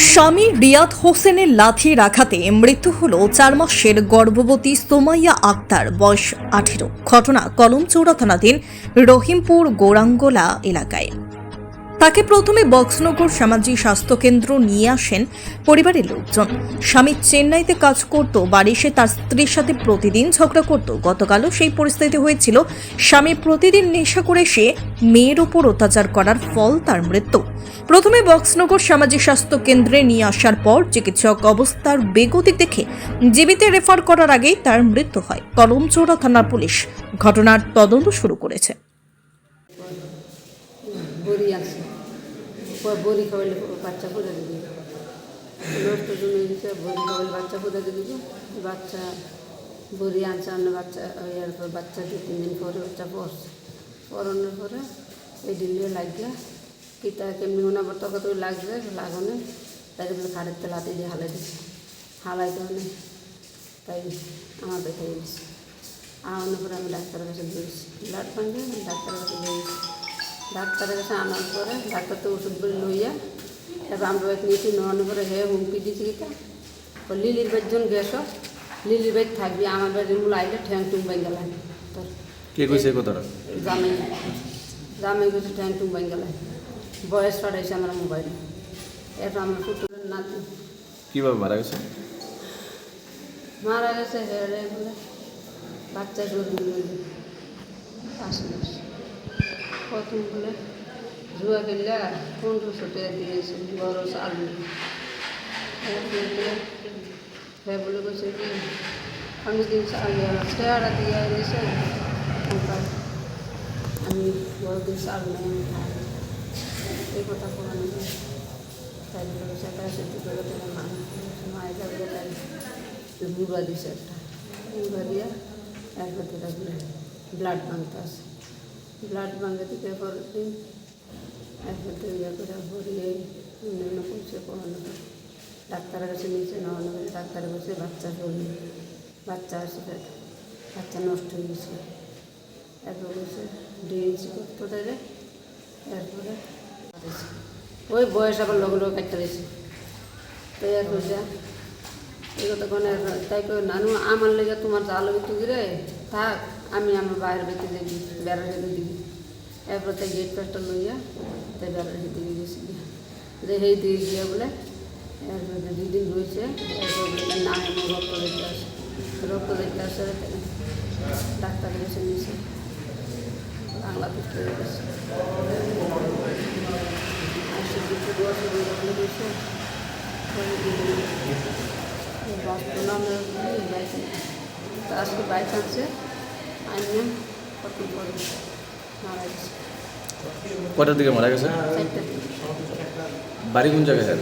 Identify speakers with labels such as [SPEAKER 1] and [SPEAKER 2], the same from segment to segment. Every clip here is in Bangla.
[SPEAKER 1] স্বামী রিয়াদ হোসেনের লাথি রাখাতে মৃত্যু হল চার মাসের গর্ভবতী সোমাইয়া আক্তার, বয়স আঠেরো। ঘটনা কলমচৌড়া থানাধীন রহিমপুর, গোরাঙ্গোলা এলাকায়। তাকে প্রথমে বক্সনগর সামাজিক স্বাস্থ্য কেন্দ্র নিয়ে আসেন পরিবারের লোকজন। স্বামী চেন্নাইতে কাজ করত, বাড়ি এসে তার স্ত্রীর সাথে প্রতিদিন ঝগড়া করত। গতকালও সেই পরিস্থিতি হয়েছিল। স্বামী প্রতিদিন নেশা করে সে মেয়ের ওপর অত্যাচার করার ফল তার মৃত্যু। প্রথমে বক্সনগর সামাজিক স্বাস্থ্য কেন্দ্রে নিয়ে আসার পর চিকিৎসক অবস্থার বেগতিক দেখে জীবিতে রেফার করার আগেই তার মৃত্যু হয়। কলমচৌড়া থানার পুলিশ ঘটনার তদন্ত শুরু করেছে।
[SPEAKER 2] বড়ি খাওয়াইলে বাচ্চা ফুদা দিবি নষ্ট জন্য দিচ্ছে বড়ি খাওয়াইলে বাচ্চা দিয়ে দিব বাচ্চা বড়ি আনছে আনলে বাচ্চা ইয়ার পর বাচ্চা দু তিন দিন পরে বাচ্চা পড়ছে। পড়ানোর পরে এই দিল্লি লাগলে। কিতা কেমনি মনে আবার তখন তো লাগছে লাগানো। তাই বলে খাড়ের তেল হাতে দিয়ে হালাই দিচ্ছে হালাই দেওয়া তাই আমার দেখে গেছে আনানোর পরে আমি ডাক্তারের কাছে দিয়েছি ব্লাড পান্ডে ডাক্তারের কাছে দিয়েছি ডাক্তারের কাছে আনার পরে ডাক্তার তো ওষুধ বলে লইয়া এবার আমরা নিয়েছি নেওয়ানোর পরে হে হুমকি দিয়েছি কিটা ও লিলির বেজন গেছ লিলির বেদ থাকবি আমার বাড়ির মূল আইলে ঠ্যাং টুং বাইন গেলাম তোর
[SPEAKER 3] কে কইছে কথাটা?
[SPEAKER 2] জামাই। জামাই গেছে ঠ্যাং টুং বাইন গেলাম বয়স পাঠাইছে আমার মোবাইলে। এরপর আমার পুতুলের নাতি।
[SPEAKER 3] কীভাবে মারা গেছে?
[SPEAKER 2] মারা গেছে হেরে বলে বাচ্চা জন্ম দিয়েছে বলে জুয়া খেললে পনেরোশো টাকা দিয়েছে বড় চাল হ্যাঁ বলে বলছে কি, আমি দিন চেহারা দিয়ে দিয়েছে আমি বড় দিন চাল নেই এই কথা করানো তাই বলে সেটা সেটি করে তাহলে মায়ের যাবে দিছে একটা। বুড়া দিয়ে থেকে ব্লাড ভাঙতে আসে ব্লাড ভাঙে থেকে পরের দিন একবার থেকে ইয়ে করে ভরিয়ে অন্যান্য পৌঁছে পড়ানো হয়। ডাক্তারের কাছে নিচে নেওয়ানো হয়। ডাক্তারের কাছে বাচ্চা জন্ম বাচ্চা আসে বাচ্চা নষ্ট হয়ে গেছে। এরপর বসে ডিএনসি করতে দেবে এরপরে ওই বয়স আবার লগে লগে কাটতে দিয়েছে। তো এর হয়েছে এই কথা তাই কই নানু আমার লেগে তোমার জাল বিতু রে থাক, আমি আমার বাইরের বেতে দেখি বেড়ার হেঁটে দিবি। গেট পাসটা লইয়া তাই বেড়ার হেঁটে গেছি যে সেই দিয়ে গিয়ে বলে, এরপর দুই দিন এমন রক্ত দেখতে রক্ত দেখতে ডাক্তার এসে নিয়েছে। বাংলা দেখতে গেছে। আর কিছু দোয়া শুরু করলে গেছে তো আজকে বাইক আনছে মারা গেছে?
[SPEAKER 3] কটার দিকে। মারা গেছে বাড়ি কোন জায়গায়? স্যার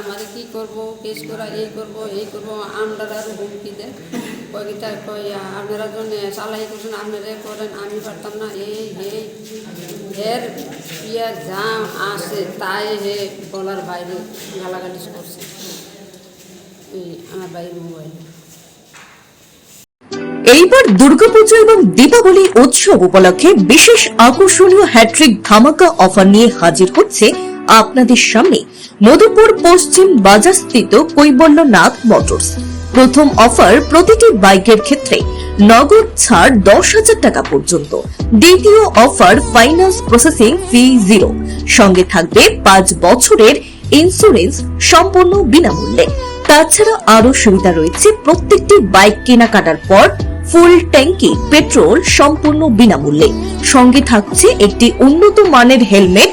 [SPEAKER 2] আমাদের কি করব? কেস করা এই এই আমরা হুমকি দেয়। আপনারা করছেন, আপনারা করেন, আমি পারতাম না। এই এই এর ইয়া যা আসে তাই হে বাইরে গালাগালি করছে। আমার বাইরের মোবাইল।
[SPEAKER 1] এইবার দুর্গাপুজো এবং দীপাবলি উৎসব উপলক্ষে বিশেষ আকর্ষণীয় হ্যাট্রিক ধামাকা অফার নিয়ে হাজির হচ্ছে আপনাদের সামনে মধুপুর পশ্চিম বাজারস্থিত কৈবল্যনাথ মোটরস। প্রথম অফার প্রতিটি বাইকের ক্ষেত্রে নগদ ছাড় দশ হাজার টাকা পর্যন্ত। দ্বিতীয় offer finance processing fee zero সঙ্গে থাকবে পাঁচ বছরের ইন্স্যুরেন্স সম্পূর্ণ বিনামূল্যে। তাছাড়া আরও সুবিধা রয়েছে প্রত্যেকটি বাইক কেনাকাটার পর ফুল ট্যাঙ্কি পেট্রোল সম্পূর্ণ বিনামূল্যে। সঙ্গে থাকছে একটি উন্নত মানের হেলমেট